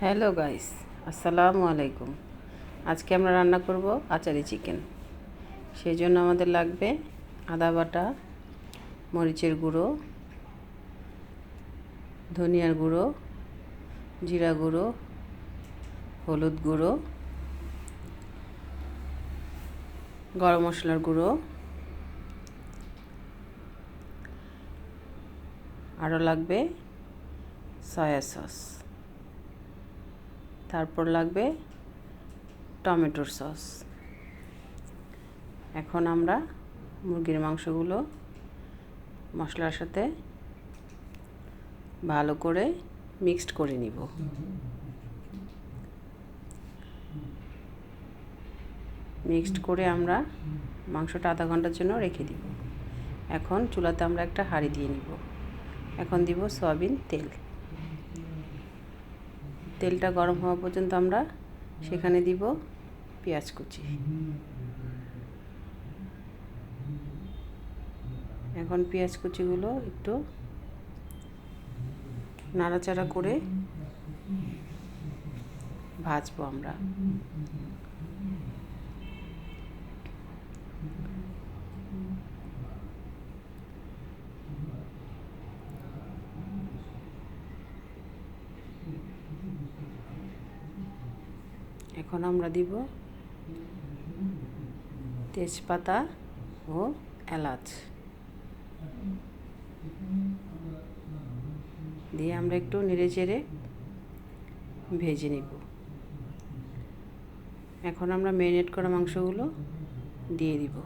Hello guys, আসসালামু আলাইকুম। আজকে আমরা রান্না করব আচারি চিকেন। সেই জন্য আমাদের লাগবে আদা বাটা, মরিচের গুঁড়ো, ধনিয়ার গুঁড়ো, জিরা গুঁড়ো, হলুদ গুঁড়ো, গরম মশলার গুঁড়ো, আরও লাগবে সয়া সস। তারপর লাগবে টমেটোর সস। এখন আমরা মুরগির মাংসগুলো মশলার সাথে ভালো করে মিক্সড করে নিব। মিক্সড করে আমরা মাংসটা আধা ঘণ্টার জন্য রেখে দিব। এখন চুলাতে আমরা একটা হাঁড়ি দিয়ে নিব। এখন দিব সয়াবিন তেল। তেলটা গরম হওয়া পর্যন্ত আমরা সেখানে দিব পেঁয়াজ কুচি। এখন পেঁয়াজ কুচিগুলো একটু নাড়াচাড়া করে ভাজবো আমরা। এখন আমরা দিব তেজপাতা ও এলাচ। দিয়ে আমরা একটু নেড়ে চেড়ে ভেজে নিব। এখন আমরা ম্যারিনেট করা মাংসগুলো দিয়ে দিব।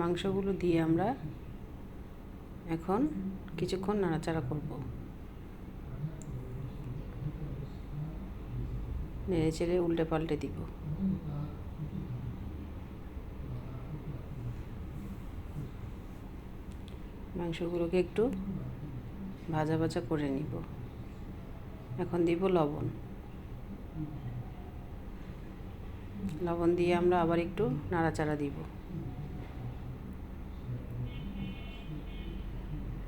মাংসগুলো দিয়ে আমরা এখন কিছুক্ষণ নাড়াচাড়া করব। নেড়ে চেড়ে উল্টে পাল্টে দিব। মাংসগুলোকে একটু ভাজা ভাজা করে নিব। এখন দিব লবণ। লবণ দিয়ে আমরা আবার একটু নাড়াচাড়া দিব।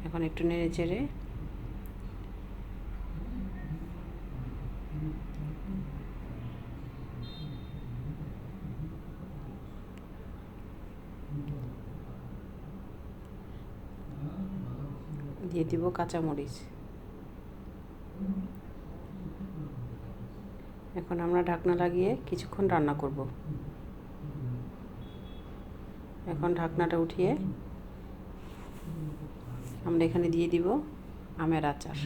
এখন একটু নেড়ে চেড়ে দিয়ে দিব কাঁচামরিচ। এখন আমরা ঢাকনা লাগিয়ে কিছুক্ষণ রান্না করব। এখন ঢাকনাটা উঠিয়ে আমরা এখানে দিয়ে দিব আমের আচার।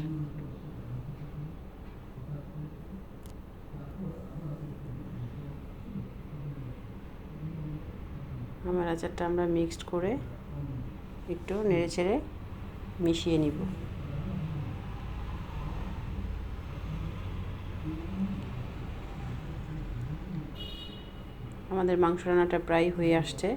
আমের আচারটা আমরা মিক্সড করে একটু নেড়ে ছেড়ে মিশিয়ে নিব। আমাদের মাংস রান্নাটা প্রায় হয়ে আসছে।